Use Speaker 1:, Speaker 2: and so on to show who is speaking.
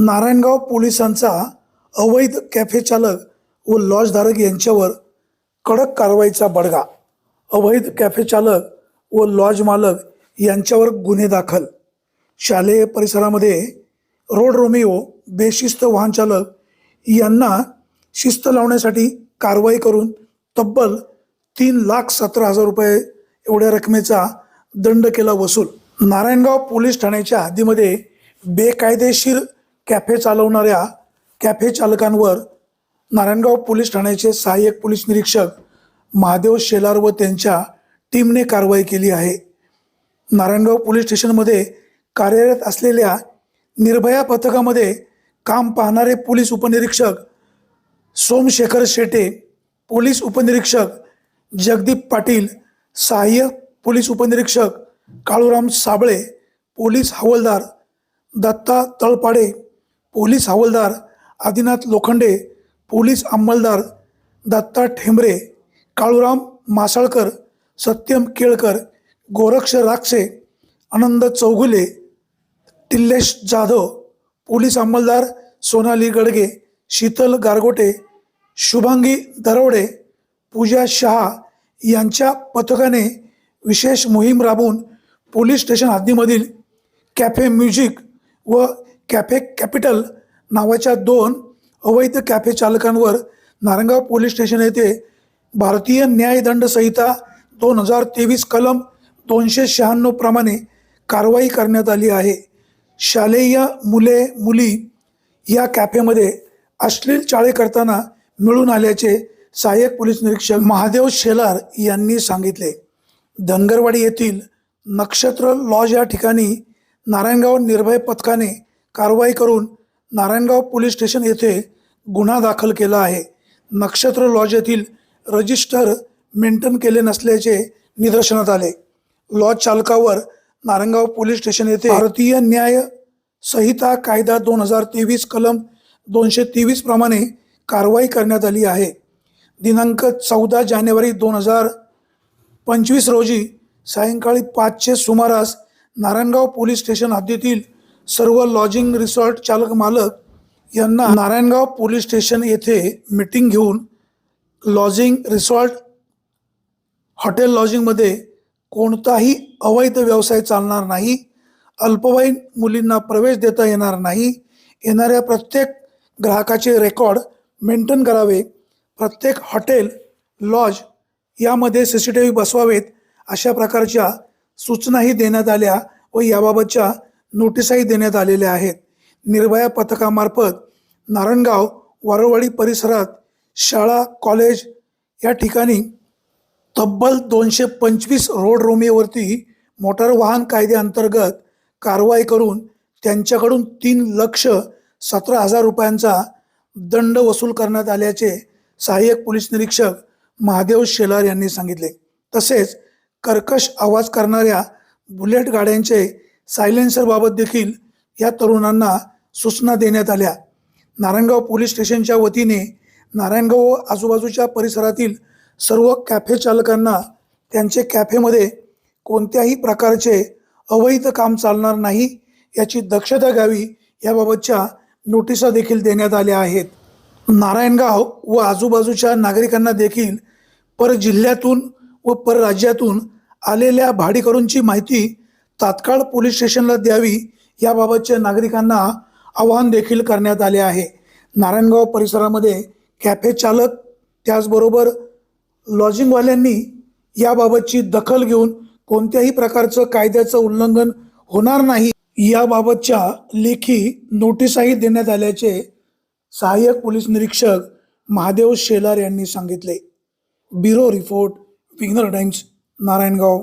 Speaker 1: नारायणगाव पोलिसांचा अवैध कॅफे चालक व लॉजधारक यांच्यावर कडक कारवाईचा बडगा. अवैध कॅफे चालक व लॉज मालक यांच्यावर गुन्हे दाखल. शालेय परिसरामध्ये रोड रोमिओ बेशिस्त वाहन चालक यांना शिस्त लावण्यासाठी कारवाई करून तब्बल तीन लाख सतरा हजार रुपये एवढ्या रकमेचा दंड केला वसूल. नारायणगाव पोलीस ठाण्याच्या हद्दीमध्ये बेकायदेशीर कॅफे चालवणाऱ्या कॅफे चालकांवर नारायणगाव पोलीस ठाण्याचे सहाय्यक पोलीस निरीक्षक महादेव शेलार व त्यांच्या टीमने कारवाई केली आहे. नारायणगाव पोलीस स्टेशनमध्ये कार्यरत असलेल्या निर्भया पथकामध्ये काम पाहणारे पोलीस उपनिरीक्षक सोमशेखर शेटे पोलीस उपनिरीक्षक जगदीप पाटील सहाय्यक पोलीस उपनिरीक्षक काळूराम साबळे पोलीस हवालदार दत्ता तळपाडे पोलीस हवालदार आदिनाथ लोखंडे पोलीस अंमलदार दत्ता ठेंबरे काळूराम मासाळकर सत्यम केळकर गोरक्ष राक्षे आनंद चौगुले टिल्लेश जाधव पोलीस अंमलदार सोनाली गडगे शीतल गारगोटे शुभांगी दरवडे पूजा शहा यांच्या पथकाने विशेष मोहीम राबवून पोलीस स्टेशन हद्दीमधील कॅफे म्युझिक व कॅफे कॅपिटल नावाच्या दोन अवैध कॅफे चालकांवर नारंगाव पोलीस स्टेशन येथे भारतीय न्यायदंड संहिता दोन हजार तेवीस कलम दोनशे शहाण्णव प्रमाणे कारवाई करण्यात आली आहे. शालेय मुले मुली या कॅफेमध्ये अश्लील चाळे करताना मिळून आल्याचे सहाय्यक पोलीस निरीक्षक महादेव शेलार यांनी सांगितले. धनगरवाडी येथील नक्षत्र लॉज या ठिकाणी नारायणगाव निर्भय पथकाने कारवाई करून नारायणगाव पोलीस स्टेशन येथे गुन्हा दाखल केला आहे. नक्षत्र लॉज येथील रजिस्टर मेंटेन केले नसल्याचे निदर्शनात आले. लॉज चालकावर नारायणगाव पोलीस स्टेशन येथे भारतीय न्याय संहिता कायदा दोन हजार तेवीस कलम दोनशे तेवीस प्रमाणे कारवाई करण्यात आली आहे. दिनांक चौदा जानेवारी दोन हजार पंचवीस रोजी सायंकाळी पाचचे सुमारास नारायणगाव पोलीस स्टेशन हद्दीतील सर्व लॉजिंग रिसॉर्ट चालक मालक यांना नारायणगाव पोलीस स्टेशन येथे मीटिंग घेऊन लॉजिंग रिसॉर्ट हॉटेल लॉजिंगमध्ये कोणताही अवैध व्यवसाय चालणार नाही अल्पवयीन मुलींना प्रवेश देता येणार नाही येणाऱ्या प्रत्येक ग्राहकाचे रेकॉर्ड मेंटेन करावे प्रत्येक हॉटेल लॉज यामध्ये सी सी टी व्ही बसवावेत अशा प्रकारच्या सूचनाही देण्यात आल्या व याबाबतच्या नोटीसही देण्यात आलेल्या आहेत. निर्भया पथकामार्फत नारायणगाव वारवाडी परिसरात शाळा कॉलेज या ठिकाणी तब्बल दोनशे पंचवीस रोड रोमेवरती मोटार वाहन कायद्याअंतर्गत कारवाई करून त्यांच्याकडून तीन लक्ष सतरा हजार रुपयांचा दंड वसूल करण्यात आल्याचे सहाय्यक पोलीस निरीक्षक महादेव शेलार यांनी सांगितले. तसेच कर्कश आवाज करणाऱ्या बुलेट गाड्यांचे सायलेन्सरबाबत देखील या तरुणांना सूचना देण्यात आल्या. नारायणगाव पोलीस स्टेशनच्या वतीने नारायणगाव व आजूबाजूच्या परिसरातील सर्व कॅफे चालकांना त्यांचे कॅफेमध्ये कोणत्याही प्रकारचे अवैध काम चालणार नाही याची दक्षता घ्यावी याबाबतच्या नोटिसा देखील देण्यात आल्या आहेत. नारायणगाव व आजूबाजूच्या नागरिकांना देखील परजिल्ह्यातून व परराज्यातून आलेल्या भाडेकरूंची माहिती तात्काळ पोलीस स्टेशनला द्यावी याबाबतच्या नागरिकांना आवाहन देखील करण्यात आले आहे. नारायणगाव परिसरामध्ये कॅफे चालक त्याचबरोबर लॉजिंगवाल्यांनी याबाबतची दखल घेऊन कोणत्याही प्रकारचं कायद्याचं उल्लंघन होणार नाही. याबाबतच्या लेखी नोटीसही देण्यात आल्याचे सहाय्यक पोलीस निरीक्षक महादेव शेलार यांनी सांगितले. Bureau report विग्नर Times Narayangaon.